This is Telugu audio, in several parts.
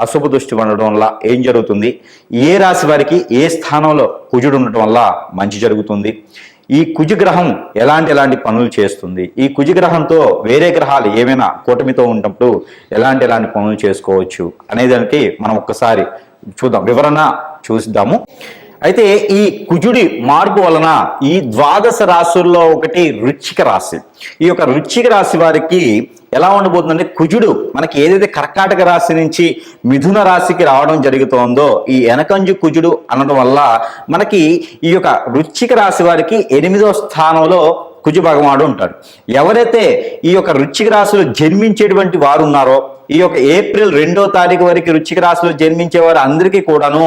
అశుభ దృష్టి ఉండడం వల్ల ఏం జరుగుతుంది? ఏ రాశి వారికి ఏ స్థానంలో కుజుడు ఉండటం వల్ల మంచి జరుగుతుంది? ఈ కుజగ్రహం ఎలాంటి ఎలాంటి పనులు చేస్తుంది? ఈ కుజగ్రహంతో వేరే గ్రహాలు ఏమైనా కూటమితో ఉన్నప్పుడు ఎలాంటి ఎలాంటి పనులు చేసుకోవచ్చు? అనే దానికి మనం ఒక్కసారి చూద్దాం. వివరణ చూద్దాము. అయితే ఈ కుజుడి మార్పు వలన ఈ ద్వాదశ రాశుల్లో ఒకటి రుచిక రాశి. ఈ యొక్క రుచిక రాశి వారికి ఎలా ఉండబోతుందంటే కుజుడు మనకి ఏదైతే కర్కాటక రాశి నుంచి మిథున రాశికి రావడం జరుగుతోందో ఈ ఎనకంజు కుజుడు అనడం వల్ల మనకి ఈ యొక్క రుచిక రాశి వారికి ఎనిమిదో స్థానంలో కుజు భగవానుడు ఉంటాడు. ఎవరైతే ఈ యొక్క రుచిక రాశిలో జన్మించేటువంటి వారు ఉన్నారో ఈ యొక్క ఏప్రిల్ రెండో తారీఖు వరకు వృచ్చిక రాశిలో జన్మించే వారు అందరికీ కూడాను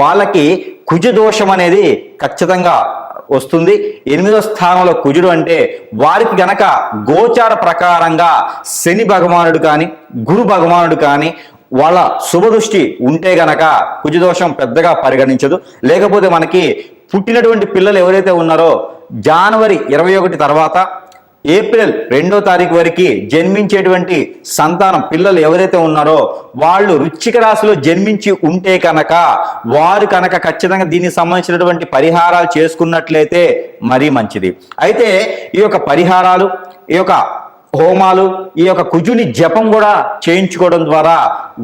వాళ్ళకి కుజదోషం అనేది ఖచ్చితంగా వస్తుంది. ఎనిమిదో స్థానంలో కుజుడు అంటే వారికి గనక గోచార ప్రకారంగా శని భగవానుడు కానీ గురు భగవానుడు కానీ వాళ్ళ శుభదృష్టి ఉంటే గనక కుజదోషం పెద్దగా పరిగణించదు. లేకపోతే మనకి పుట్టినటువంటి పిల్లలు ఎవరైతే ఉన్నారో జనవరి ఇరవై ఒకటి తర్వాత ఏప్రిల్ రెండో తారీఖు వరకు జన్మించేటువంటి సంతానం పిల్లలు ఎవరైతే ఉన్నారో వాళ్ళు రుచిక రాశిలో జన్మించి ఉంటే కనుక వారు కనుక ఖచ్చితంగా దీనికి సంబంధించినటువంటి పరిహారాలు చేసుకున్నట్లయితే మరీ మంచిది. అయితే ఈ యొక్క పరిహారాలు ఈ యొక్క హోమాలు ఈ యొక్క కుజుని జపం కూడా చేయించుకోవడం ద్వారా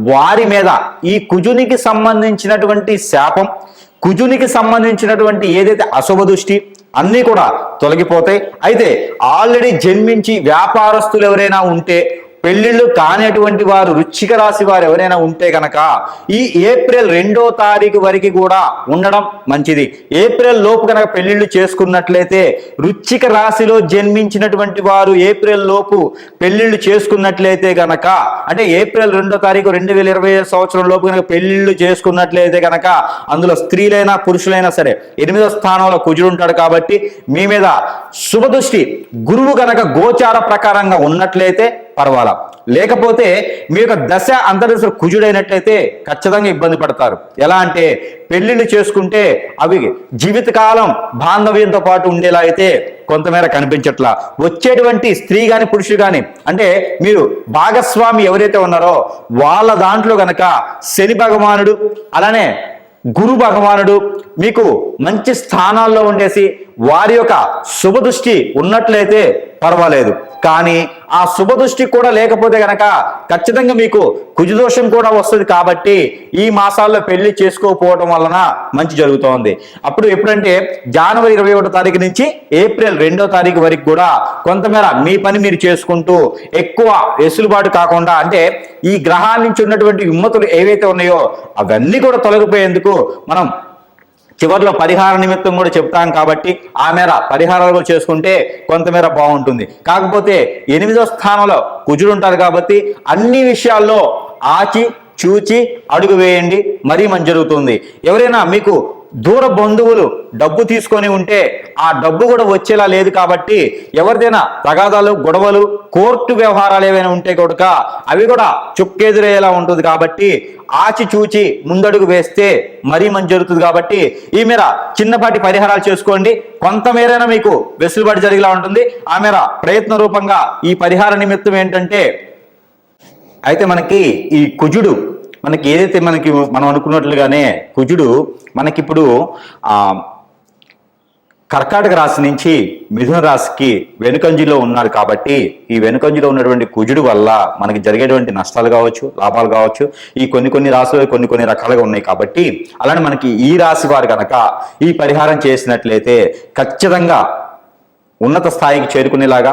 వారి మీద ఈ కుజునికి సంబంధించినటువంటి శాపం కుజునికి సంబంధించినటువంటి ఏదైతే అశుభ దృష్టి అన్నీ కూడా తొలగిపోతాయి. అయితే ఆల్రెడీ జన్మించి వ్యాపారస్తులు ఎవరైనా ఉంటే పెళ్ళిళ్ళు కానటువంటి వారు రుచిక రాశి వారు ఎవరైనా ఉంటే కనుక ఈ ఏప్రిల్ రెండో తారీఖు వరకు కూడా ఉండడం మంచిది. ఏప్రిల్ లోపు కనుక పెళ్ళిళ్ళు చేసుకున్నట్లయితే రుచిక రాశిలో జన్మించినటువంటి వారు ఏప్రిల్ లోపు పెళ్ళిళ్ళు చేసుకున్నట్లయితే గనక అంటే ఏప్రిల్ రెండో తారీఖు రెండు వేల ఇరవై సంవత్సరం లోపు కనుక పెళ్ళిళ్ళు చేసుకున్నట్లయితే గనక అందులో స్త్రీలైనా పురుషులైనా సరే ఎనిమిదో స్థానంలో కుజుడు ఉంటాడు కాబట్టి మీ మీద శుభదృష్టి గురువు గనక గోచార ప్రకారంగా ఉన్నట్లయితే పర్వాలా? లేకపోతే మీ యొక్క దశ అంతర్దశ కుజుడైనట్లయితే ఖచ్చితంగా ఇబ్బంది పడతారు. ఎలా అంటే పెళ్ళిళ్ళు చేసుకుంటే అవి జీవితకాలం బాంధవ్యంతో పాటు ఉండేలా అయితే కొంతమేర కనిపించట్లా. వచ్చేటువంటి స్త్రీ కానీ పురుషుడు కానీ అంటే మీరు భాగస్వామి ఎవరైతే ఉన్నారో వాళ్ళ దాంట్లో గనక శని భగవానుడు అలానే గురు భగవానుడు మీకు మంచి స్థానాల్లో ఉండేసి వారి యొక్క శుభదృష్టి ఉన్నట్లయితే పర్వాలేదు. కానీ ఆ శుభదృష్టి కూడా లేకపోతే గనక ఖచ్చితంగా మీకు కుజదోషం కూడా వస్తుంది కాబట్టి ఈ మాసాల్లో పెళ్ళి చేసుకోకపోవడం వలన మంచి జరుగుతోంది. అప్పుడు ఎప్పుడంటే జనవరి ఇరవై ఒకటో తారీఖు నుంచి ఏప్రిల్ రెండో తారీఖు వరకు కూడా కొంతమేర మీ పని మీరు చేసుకుంటూ ఎక్కువ వెసులుబాటు కాకుండా అంటే ఈ గ్రహాల నుంచి ఉన్నటువంటి విమ్మతులు ఏవైతే ఉన్నాయో అవన్నీ కూడా తొలగిపోయేందుకు మనం చివరిలో పరిహార నిమిత్తం కూడా చెప్తాం కాబట్టి ఆ మేర పరిహారాలు కూడా చేసుకుంటే కొంతమేర బాగుంటుంది. కాకపోతే ఎనిమిదో స్థానంలో కుజుడు ఉంటారు కాబట్టి అన్ని విషయాల్లో ఆచి చూచి అడుగు వేయండి మరీ మంచి జరుగుతుంది. ఎవరైనా మీకు దూర బంధువులు డబ్బు తీసుకొని ఉంటే ఆ డబ్బు కూడా వచ్చేలా లేదు కాబట్టి ఎవరిదైనా తగాదాలు గొడవలు కోర్టు వ్యవహారాలు ఏవైనా ఉంటే కనుక అవి కూడా చుక్కెదురయ్యేలా ఉంటుంది కాబట్టి ఆచి చూచి ముందడుగు వేస్తే మరీ మంచి జరుగుతుంది కాబట్టి ఈ మేర చిన్నపాటి పరిహారాలు చేసుకోండి. కొంతమేరైనా మీకు వెసులుబాటు జరిగేలా ఉంటుంది. ఆ మేర ప్రయత్న రూపంగా ఈ పరిహార నిమిత్తం ఏంటంటే అయితే మనకి ఈ కుజుడు మనకి ఏదైతే మనకి మనం అనుకున్నట్లుగానే కుజుడు మనకిప్పుడు ఆ కర్కాటక రాశి నుంచి మిథున రాశికి వెనుకంజిలో ఉన్నాడు కాబట్టి ఈ వెనుకంజిలో ఉన్నటువంటి కుజుడు వల్ల మనకి జరిగేటువంటి నష్టాలు కావచ్చు లాభాలు కావచ్చు ఈ కొన్ని కొన్ని రాశులు కొన్ని కొన్ని రకాలుగా ఉన్నాయి కాబట్టి అలానే మనకి ఈ రాశి వారు కనుక ఈ పరిహారం చేసినట్లయితే ఖచ్చితంగా ఉన్నత స్థాయికి చేరుకునేలాగా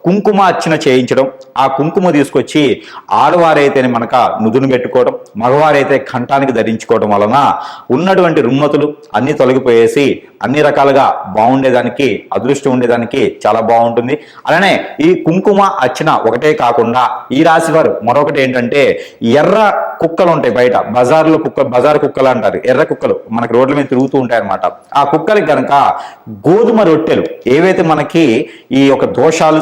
కుంకుమ అర్చన చేయించడం ఆ కుంకుమ తీసుకొచ్చి ఆడవారైతే మనక నుదును పెట్టుకోవడం మగవారైతే కంఠానికి ధరించుకోవడం వలన ఉన్నటువంటి రుమ్మతులు అన్ని తొలగిపోయేసి అన్ని రకాలుగా బాగుండేదానికి అదృష్టం ఉండేదానికి చాలా బాగుంటుంది. అలానే ఈ కుంకుమ అర్చన ఒకటే కాకుండా ఈ రాశి వారు మరొకటి ఏంటంటే ఎర్ర కుక్కలు ఉంటాయి బయట బజార్లో కుక్క బజార్ కుక్కలు అంటారు ఎర్ర కుక్కలు మనకి రోడ్ల మీద తిరుగుతూ ఉంటాయి అనమాట ఆ కుక్కలకి కనుక గోధుమ రొట్టెలు ఏవైతే మనకి ఈ యొక్క దోషాలు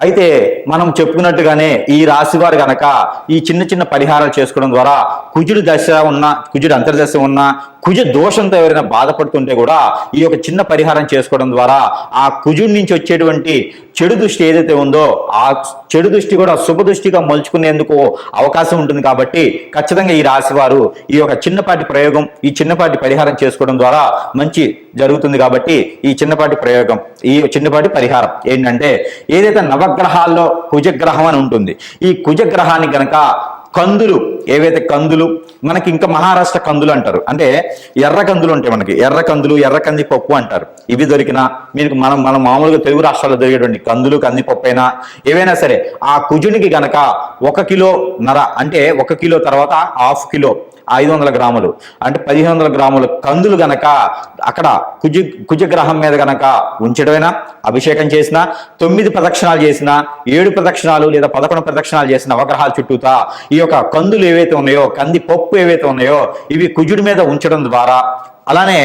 అయితే మనం చెప్పుకున్నట్టుగానే ఈ రాశి వారు గనక ఈ చిన్న చిన్న పరిహారాలు చేసుకోవడం ద్వారా కుజుడు దశ ఉన్న కుజుడు అంతర్దశ ఉన్న కుజ దోషంతో ఎవరైనా బాధపడుతుంటే కూడా ఈ యొక్క చిన్న పరిహారం చేసుకోవడం ద్వారా ఆ కుజుడి నుంచి వచ్చేటువంటి చెడు దృష్టి ఏదైతే ఉందో ఆ చెడు దృష్టి కూడా శుభ దృష్టిగా మలుచుకునేందుకు అవకాశం ఉంటుంది కాబట్టి ఖచ్చితంగా ఈ రాశి వారు ఈ యొక్క చిన్నపాటి ప్రయోగం ఈ చిన్నపాటి పరిహారం చేసుకోవడం ద్వారా మంచి జరుగుతుంది కాబట్టి ఈ చిన్నపాటి ప్రయోగం ఈ చిన్నపాటి పరిహారం. ఏంటంటే ఏదైతే నవగ్రహాల్లో కుజగ్రహం అని ఉంటుంది. ఈ కుజగ్రహాన్ని గనక కందులు ఏవైతే కందులు మనకి ఇంకా మహారాష్ట్ర కందులు అంటారు. అంటే ఎర్ర కందులు ఉంటాయి మనకి. ఎర్ర కందులు ఎర్ర కందిపప్పు అంటారు. ఇవి దొరికినా మీకు మనం మనం మామూలుగా తెలుగు రాష్ట్రాల్లో దొరికేటువంటి కందులు కందిపప్పు అయినా ఏవైనా సరే ఆ కుజునికి గనక ఒక కిలో నర అంటే ఒక కిలో తర్వాత హాఫ్ కిలో ఐదు వందల గ్రాములు. అంటే పదిహేను వందల గ్రాముల కందులు గనక అక్కడ కుజ కుజగ్రహం మీద గనక ఉంచడమైనా? అభిషేకం చేసిన తొమ్మిది ప్రదక్షిణాలు చేసిన ఏడు ప్రదక్షిణాలు లేదా పదకొండు ప్రదక్షిణాలు చేసిన నవగ్రహాలు చుట్టూతా ఈ యొక్క కందులు ఏవైతే ఉన్నాయో కంది పప్పు ఏవైతే ఉన్నాయో ఇవి కుజుడి మీద ఉంచడం ద్వారా అలానే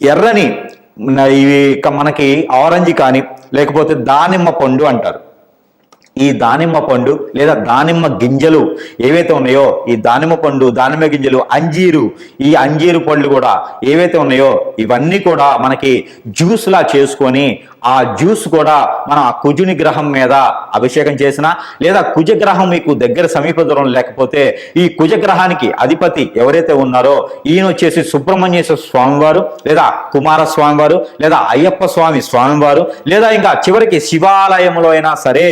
ఎర్రని ఇవి మనకి ఆరెంజ్ కానీ లేకపోతే దానిమ్మ పండు అంటారు. ఈ దానిమ్మ పండు లేదా దానిమ్మ గింజలు ఏవైతే ఉన్నాయో ఈ దానిమ్మ పండు దానిమ్మ గింజలు అంజీరు ఈ అంజీరు పండ్లు కూడా ఏవైతే ఉన్నాయో ఇవన్నీ కూడా మనకి జ్యూస్లా చేసుకొని ఆ జ్యూస్ కూడా మనం ఆ కుజుని గ్రహం మీద అభిషేకం చేసిన లేదా కుజగ్రహం మీకు దగ్గర సమీప దూరం లేకపోతే ఈ కుజగ్రహానికి అధిపతి ఎవరైతే ఉన్నారో ఈయన వచ్చేసి సుబ్రహ్మణ్యేశ్వర స్వామివారు లేదా కుమార స్వామివారు లేదా అయ్యప్ప స్వామి స్వామివారు లేదా ఇంకా చివరికి శివాలయంలో అయినా సరే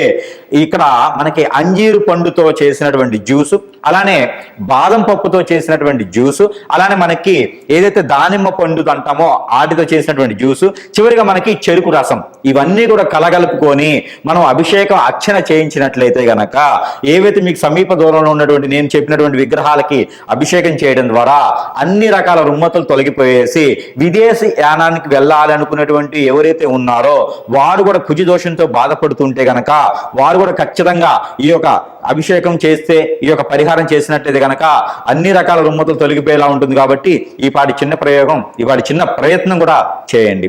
ఇక్కడ మనకి అంజీరు పండుతో చేసినటువంటి జ్యూసు అలానే బాదం పప్పుతో చేసినటువంటి జ్యూసు అలానే మనకి ఏదైతే దానిమ్మ పండు అంటామో ఆటితో చేసినటువంటి జ్యూసు చివరిగా మనకి చెరుకు రసం. ఇవన్నీ కూడా కలగలుపుకొని మనం అభిషేకం అర్చన చేయించినట్లయితే గనక ఏవైతే మీకు సమీప దూరంలో ఉన్నటువంటి నేను చెప్పినటువంటి విగ్రహాలకి అభిషేకం చేయడం ద్వారా అన్ని రకాల రుమ్మతులు తొలగిపోయేసి విదేశీ యానానికి వెళ్ళాలి అనుకున్నటువంటి ఎవరైతే ఉన్నారో వారు కూడా కుజి దోషంతో బాధపడుతుంటే గనక వారు కూడా ఖచ్చితంగా ఈ యొక్క అభిషేకం చేస్తే ఈ యొక్క పరిహారం చేసినట్లయితే గనక అన్ని రకాల రుమ్మతులు తొలగిపోయేలా ఉంటుంది కాబట్టి ఈ పాటి చిన్న ప్రయోగం ఈ పాటి చిన్న ప్రయత్నం కూడా చేయండి.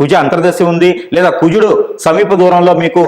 కుజ అంతర్దశ ఉంది లేదా కుజుడు సమీప దూరంలో మీకు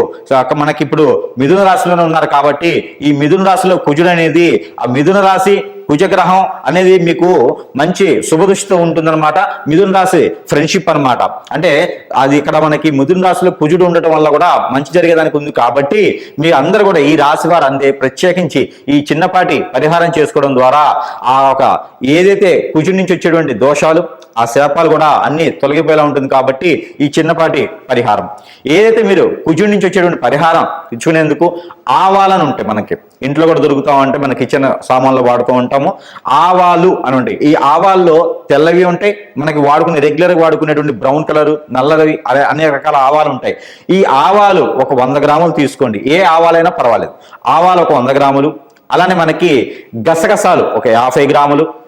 మనకి ఇప్పుడు మిథున రాశిలోనే ఉన్నారు కాబట్టి ఈ మిథున రాశిలో కుజుడు అనేది ఆ మిథున రాశి కుజగ్రహం అనేది మీకు మంచి శుభదృష్టితో ఉంటుందన్నమాట. మిథున రాశి ఫ్రెండ్షిప్ అనమాట అంటే అది ఇక్కడ మనకి మిథున రాశిలో కుజుడు ఉండటం వల్ల కూడా మంచి జరిగేదానికి ఉంది కాబట్టి మీ అందరూ కూడా ఈ రాశి వారు అందే ప్రత్యేకించి ఈ చిన్నపాటి పరిహారం చేసుకోవడం ద్వారా ఆ ఒక ఏదైతే కుజుడి నుంచి వచ్చేటువంటి దోషాలు ఆ శాపాలు కూడా అన్ని తొలగిపోయేలా ఉంటుంది కాబట్టి ఈ చిన్నపాటి పరిహారం. ఏదైతే మీరు కుజుడి నుంచి వచ్చేటువంటి పరిహారం ఇచ్చుకునేందుకు ఆవాలని ఉంటాయి మనకి ఇంట్లో కూడా దొరుకుతా ఉంటే మన కిచెన్ సామాన్లు వాడుతూ ఉంటాము. ఆవాలు అని ఉంటాయి. ఈ ఆవాల్లో తెల్లవి ఉంటాయి మనకి వాడుకునే రెగ్యులర్గా వాడుకునేటువంటి బ్రౌన్ కలర్ నల్లవి అదే అనేక రకాల ఆవాలు ఉంటాయి. ఈ ఆవాలు ఒక వంద గ్రాములు తీసుకోండి. ఏ ఆవాలైనా పర్వాలేదు. ఆవాలు ఒక వంద గ్రాములు అలానే మనకి గసగసాలు ఒక యాభై గ్రాములు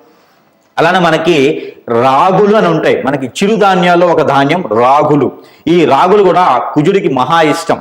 అలానే మనకి రాగులు అని ఉంటాయి. మనకి చిరుధాన్యాల్లో ఒక ధాన్యం రాగులు. ఈ రాగులు కూడా కుజుడికి మహా ఇష్టం.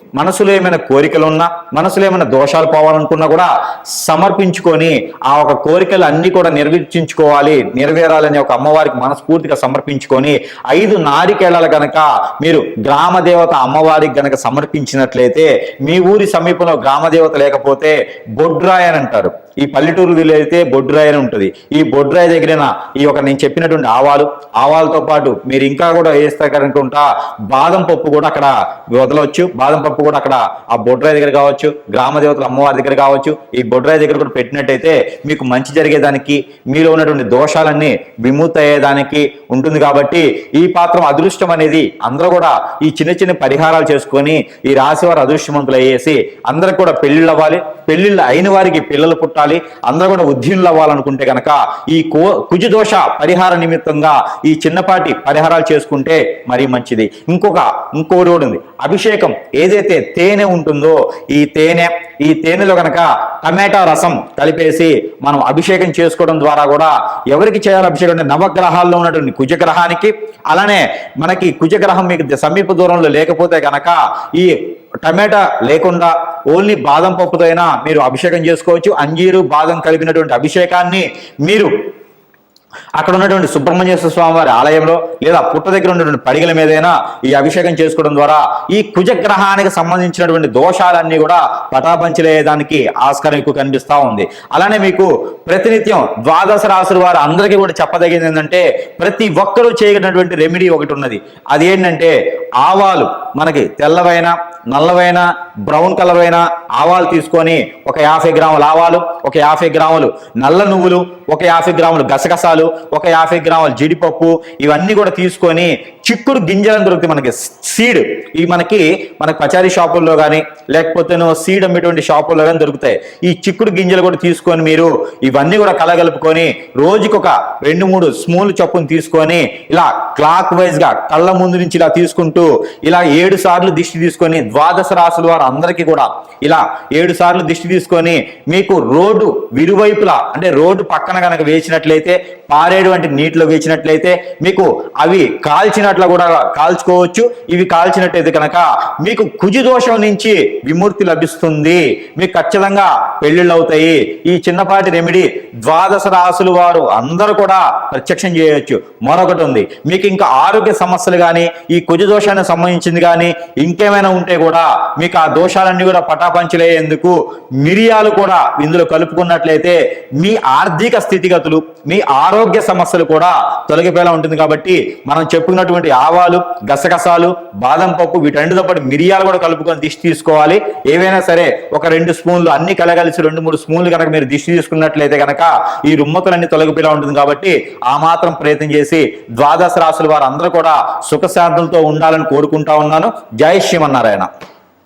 మనసులో ఏమైనా కోరికలు ఉన్నా మనసులో ఏమైనా దోషాలు పోవాలనుకున్నా కూడా సమర్పించుకొని ఆ ఒక కోరికలు అన్ని కూడా నిర్వర్తించుకోవాలి నెరవేరాలని ఒక అమ్మవారికి మనస్ఫూర్తిగా సమర్పించుకొని ఐదు నారికేళలు గనక మీరు గ్రామ దేవత అమ్మవారికి గనక సమర్పించినట్లయితే మీ ఊరి సమీపంలో గ్రామ దేవత లేకపోతే బొడ్రాయ్ అని అంటారు. ఈ పల్లెటూరు వీలైతే బొడ్రాయ్ అని ఉంటుంది. ఈ బొడ్రాయ్ దగ్గర ఈ ఒక నేను చెప్పినటువంటి ఆవాలు ఆవాలతో పాటు మీరు ఇంకా కూడా వేస్తే కనుకుంటా బాదం పప్పు కూడా అక్కడ వదలవచ్చు బాదం పప్పు కూడా అక్కడ ఆ బొడ్రాయి దగ్గర కావచ్చు గ్రామ దేవతల అమ్మవారి దగ్గర కావచ్చు ఈ బొడ్రాయి దగ్గర కూడా పెట్టినట్టయితే మీకు మంచి జరిగేదానికి మీలో ఉన్నటువంటి దోషాలన్నీ విముక్త అయ్యేదానికి ఉంటుంది కాబట్టి ఈ పాత్రం అదృష్టం అనేది అందరూ కూడా ఈ చిన్న చిన్న పరిహారాలు చేసుకొని ఈ రాశి వారు అదృష్టవంతులు అయ్యేసి అందరికి కూడా పెళ్ళిళ్ళు అవ్వాలి. పెళ్ళిళ్ళు అయిన వారికి పిల్లలు పుట్టాలి. అందరూ కూడా ఉద్యోగులు అవ్వాలనుకుంటే కనుక ఈ కో కుజు దోష పరిహార నిమిత్తంగా ఈ చిన్నపాటి పరిహారాలు చేసుకుంటే మరీ మంచిది. ఇంకొక ఇంకో రోడ్ ఉంది. అభిషేకం ఏదైతే తేనె ఉంటుందో ఈ తేనె ఈ తేనెలో కనుక టమాటా రసం కలిపేసి మనం అభిషేకం చేసుకోవడం ద్వారా కూడా ఎవరికి చేయాలి అభిషేకం అంటే నవగ్రహాల్లో ఉన్నటువంటి కుజగ్రహానికి అలానే మనకి కుజగ్రహం మీకు సమీప దూరంలో లేకపోతే కనుక ఈ టమాటా లేకుండా ఓన్లీ బాదం పప్పుతో అయినా మీరు అభిషేకం చేసుకోవచ్చు. అంజీరు బాదం కలిపినటువంటి అభిషేకాన్ని మీరు అక్కడ ఉన్నటువంటి సుబ్రహ్మణ్యేశ్వర స్వామి వారి ఆలయంలో లేదా పుట్ట దగ్గర ఉన్నటువంటి పడిగల మీదైనా ఈ అభిషేకం చేసుకోవడం ద్వారా ఈ కుజగ్రహానికి సంబంధించినటువంటి దోషాలన్నీ కూడా పటాపంచలేదానికి ఆస్కారం ఎక్కువ కనిపిస్తూ ఉంది. అలానే మీకు ప్రతినిత్యం ద్వాదశ రాసుల వారు అందరికీ కూడా చెప్పదగింది ఏంటంటే ప్రతి ఒక్కరూ చేయగలిగినటువంటి రెమెడీ ఒకటి ఉన్నది. అది ఏంటంటే ఆవాలు మనకి తెల్లవైన నల్లవైన బ్రౌన్ కలర్ అయిన ఆవాలు తీసుకొని ఒక యాభై గ్రాముల ఆవాలు ఒక యాభై గ్రాములు నల్ల నువ్వులు ఒక యాభై గ్రాములు గసగసాలు ఒక యాభై గ్రాములు జీడిపప్పు ఇవన్నీ కూడా తీసుకొని చిక్కుడు గింజలను దొరుకుతాయి మనకి సీడ్. ఇవి మనకి మనకి పచారీ షాపుల్లో కానీ లేకపోతే సీడ్ అమ్మేటువంటి షాపుల్లో కానీ దొరుకుతాయి. ఈ చిక్కుడు గింజలు కూడా తీసుకొని మీరు ఇవన్నీ కూడా కలగలుపుకొని రోజుకొక ఒక రెండు మూడు స్మూల్ చొప్పును తీసుకొని ఇలా క్లాక్ వైజ్గా కళ్ళ ముందు నుంచి ఇలా తీసుకుంటూ ఇలా ఏడు సార్లు దిష్టి తీసుకొని ద్వాదశ రాసుల వారు అందరికీ కూడా ఇలా ఏడు సార్లు దిష్టి తీసుకొని మీకు రోడ్డు విరువైపులా అంటే రోడ్డు పక్కన కనుక వేసినట్లయితే పారేటువంటి నీటిలో వేసినట్లయితే మీకు అవి కాల్చినట్లు కూడా కాల్చుకోవచ్చు. ఇవి కాల్చినట్టయితే కనుక మీకు కుజు దోషం నుంచి విముక్తి లభిస్తుంది. మీకు ఖచ్చితంగా పెళ్ళిళ్ళు అవుతాయి. ఈ చిన్నపాటి రెమెడీ ద్వాదశ రాసులు వారు అందరూ కూడా ప్రత్యక్షం చేయవచ్చు మరొకటి ఉంది. మీకు ఇంకా ఆరోగ్య సమస్యలు కానీ ఈ కుజ దోషానికి సంబంధించింది కానీ ఇంకేమైనా ఉంటే కూడా మీకు ఆ దోషాలన్నీ కూడా పటాపంచలేందుకు మిరియాలు కూడా ఇందులో కలుపుకున్నట్లయితే మీ ఆర్థిక స్థితిగతులు మీ ఆరోగ్య సమస్యలు కూడా తొలగిపోయేలా ఉంటుంది కాబట్టి మనం చెప్పుకున్నటువంటి ఆవాలు గసగసాలు బాదం పప్పు వీటన్నిటితో పాటు మిరియాలు కూడా కలుపుకొని దిష్టి తీసుకోవాలి. ఏవైనా సరే ఒక రెండు స్పూన్లు అన్ని కలగలిసి రెండు మూడు స్పూన్లు కనుక మీరు దిష్టి తీసుకున్నట్లయితే కనుక ఈ రుమ్మతులన్నీ తొలగిపోయేలా ఉంటుంది కాబట్టి ఆ మాత్రం ప్రయత్నం చేసి ద్వాదశ రాసుల వారు అందరూ కూడా సుఖశాంతులతో ఉండాలని కోరుకుంటా ఉన్నాను. జై శ్రీమన్నారాయణ.